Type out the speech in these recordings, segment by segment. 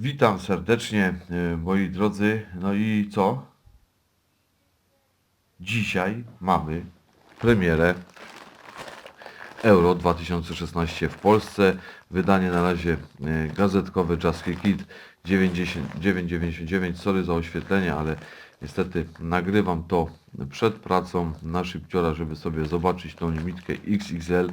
Witam serdecznie e, moi drodzy. No i co? Dzisiaj mamy premierę Euro 2016 w Polsce. Wydanie na razie e, gazetkowe Just Kit 90 9,99. Sorry za oświetlenie, ale niestety nagrywam to przed pracą na szybciora, żeby sobie zobaczyć tą limitkę XXL.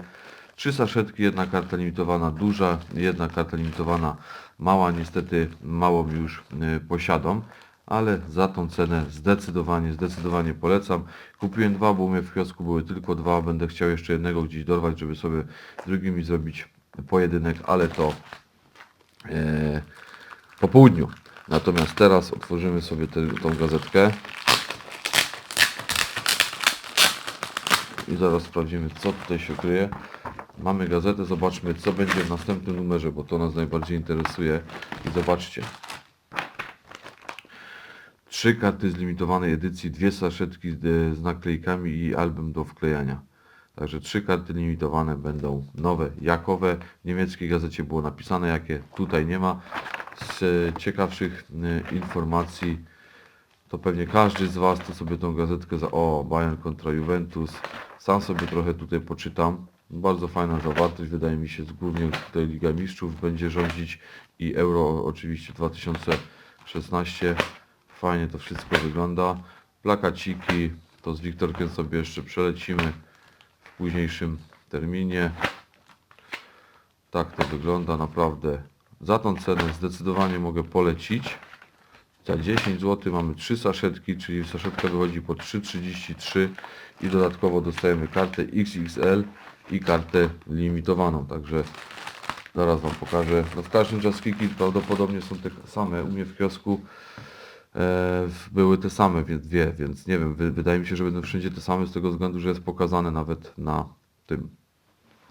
Trzy saszetki, jedna karta limitowana duża, jedna karta limitowana mała. Niestety mało już y, posiadam, ale za tą cenę zdecydowanie, zdecydowanie polecam. Kupiłem dwa, bo u mnie w kiosku były tylko dwa. Będę chciał jeszcze jednego gdzieś dorwać, żeby sobie z drugimi zrobić pojedynek, ale to e, po południu. Natomiast teraz otworzymy sobie tą gazetkę. I zaraz sprawdzimy, co tutaj się kryje. Mamy gazetę, zobaczmy, co będzie w następnym numerze, bo to nas najbardziej interesuje. I zobaczcie. Trzy karty z limitowanej edycji, dwie saszetki z, z naklejkami i album do wklejania. Także trzy karty limitowane będą nowe, jakowe. W niemieckiej gazecie było napisane jakie, tutaj nie ma. Z e, ciekawszych e, informacji to pewnie każdy z Was to sobie tą gazetkę za... O, Bayern kontra Juventus. Sam sobie trochę tutaj poczytam. Bardzo fajna zawartość, wydaje mi się, głównie tutaj Liga Mistrzów będzie rządzić i Euro oczywiście 2016. Fajnie to wszystko wygląda. Plakaciki, to z Wiktorkiem sobie jeszcze przelecimy w późniejszym terminie. Tak to wygląda naprawdę. Za tą cenę zdecydowanie mogę polecić. Za 10 zł mamy 3 saszetki, czyli saszetka wychodzi po 3,33 i dodatkowo dostajemy kartę XXL i kartę limitowaną. Także zaraz Wam pokażę. No w każdym Just Kiki prawdopodobnie są te same. U mnie w kiosku e, były te same, więc dwie, więc nie wiem, wy, wydaje mi się, że będą wszędzie te same z tego względu, że jest pokazane nawet na tym.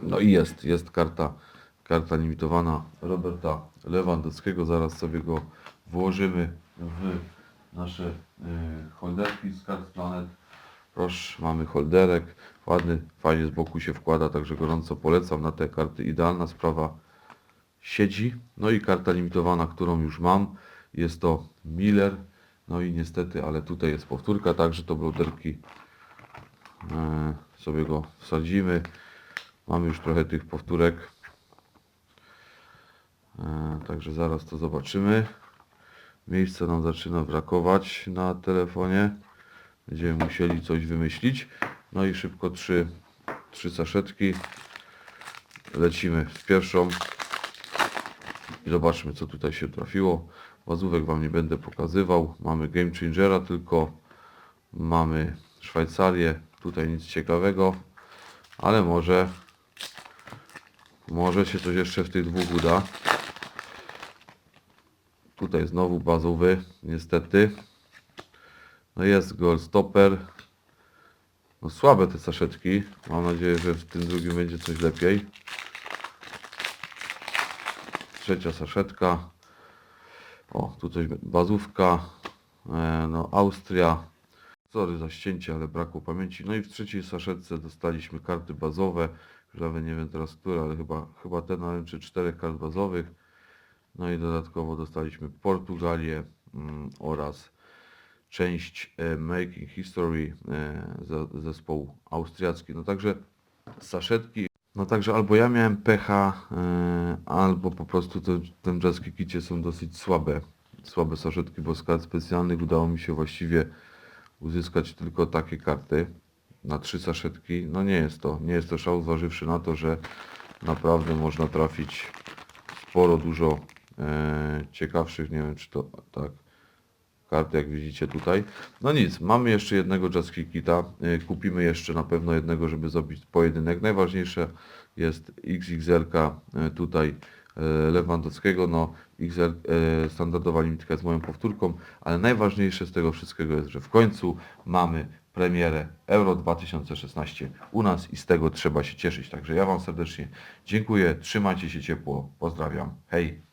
No i jest, jest karta, karta limitowana Roberta Lewandowskiego. Zaraz sobie go włożymy w nasze y, holderki z kart Planet. Proszę, mamy holderek, ładny, fajnie z boku się wkłada, także gorąco polecam na te karty. Idealna sprawa siedzi. No i karta limitowana, którą już mam, jest to Miller. No i niestety, ale tutaj jest powtórka, także to bloderki e, sobie go wsadzimy. Mamy już trochę tych powtórek. E, także zaraz to zobaczymy. Miejsca nam zaczyna brakować na telefonie. Będziemy musieli coś wymyślić. No i szybko trzy, trzy saszetki. Lecimy z pierwszą. I zobaczmy co tutaj się trafiło. Wazówek Wam nie będę pokazywał. Mamy Game Changera tylko. Mamy Szwajcarię. Tutaj nic ciekawego. Ale może może się coś jeszcze w tych dwóch uda. Tutaj znowu bazowy, niestety. No jest goal stopper. No słabe te saszetki. Mam nadzieję, że w tym drugim będzie coś lepiej. Trzecia saszetka. O, tu coś bazówka. E, no Austria. Sorry za ścięcie, ale brakło pamięci. No i w trzeciej saszetce dostaliśmy karty bazowe. Już nawet nie wiem teraz które, ale chyba, chyba te na czy czterech kart bazowych. No i dodatkowo dostaliśmy Portugalię mm, oraz część e, Making History e, ze- zespołu austriacki. No także saszetki. No także albo ja miałem pecha, e, albo po prostu te, ten jazzki kicie są dosyć słabe. Słabe saszetki, bo z kart specjalnych udało mi się właściwie uzyskać tylko takie karty na trzy saszetki. No nie jest to, nie jest to szał, zważywszy na to, że naprawdę można trafić sporo, dużo ciekawszych, nie wiem czy to tak, kart jak widzicie tutaj. No nic, mamy jeszcze jednego Jazz Kita, e, kupimy jeszcze na pewno jednego, żeby zrobić pojedynek. Najważniejsze jest XXL e, tutaj e, Lewandowskiego, no XL, standardowa limitka jest moją powtórką, ale najważniejsze z tego wszystkiego jest, że w końcu mamy premierę Euro 2016 u nas i z tego trzeba się cieszyć. Także ja Wam serdecznie dziękuję, trzymajcie się ciepło, pozdrawiam, hej!